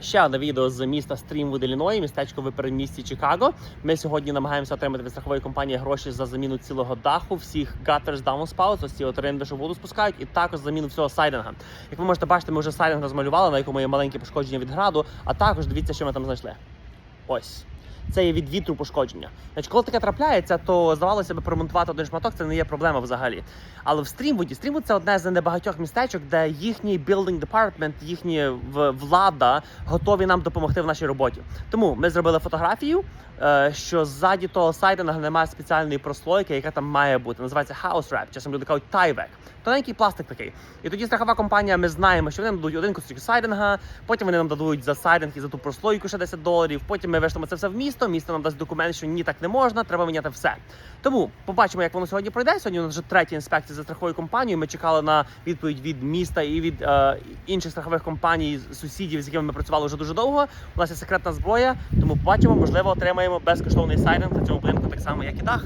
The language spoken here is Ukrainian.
Ще одне відео з міста Стрімвуд, Ілліної, містечко в передмісті Чикаго. Ми сьогодні намагаємося отримати від страхової компанії гроші за заміну цілого даху, всіх gutters downspouts, ось ці от що воду спускають, і також заміну всього сайдинга. Як ви можете бачити, ми вже сайдинг розмалювали, на якому є маленькі пошкодження від граду, а також дивіться, що ми там знайшли. Ось. Це є від вітру пошкодження. Значить, коли таке трапляється, то здавалося б, поремонтувати один шматок це не є проблема взагалі. Але в Стрімвуді, Стрімвуд це одне з небагатьох містечок, де їхній building department, їхня влада готові нам допомогти в нашій роботі. Тому ми зробили фотографію, е, що ззаді того сайдинга немає спеціальної прослойки, яка там має бути. Називається house wrap, часом люди кажуть тайвек. Тоненький пластик такий. І тоді страхова компанія, ми знаємо, що вони нам дадуть один кусочок сайдинга, потім вони нам дадуть за сайдинг і за ту прослойку ще 10 доларів. Потім ми вишлемо це все в місто. Місто нам дасть документ, що ні, так не можна, треба міняти все. Тому побачимо, як воно сьогодні пройде. Сьогодні у нас вже третя інспекція за страховою компанією. Ми чекали на відповідь від міста і від е, інших страхових компаній, сусідів, з якими ми працювали вже дуже довго. У нас є секретна зброя, тому побачимо, можливо, отримаємо безкоштовний сайдинг на цьому будинку, так само, як і дах.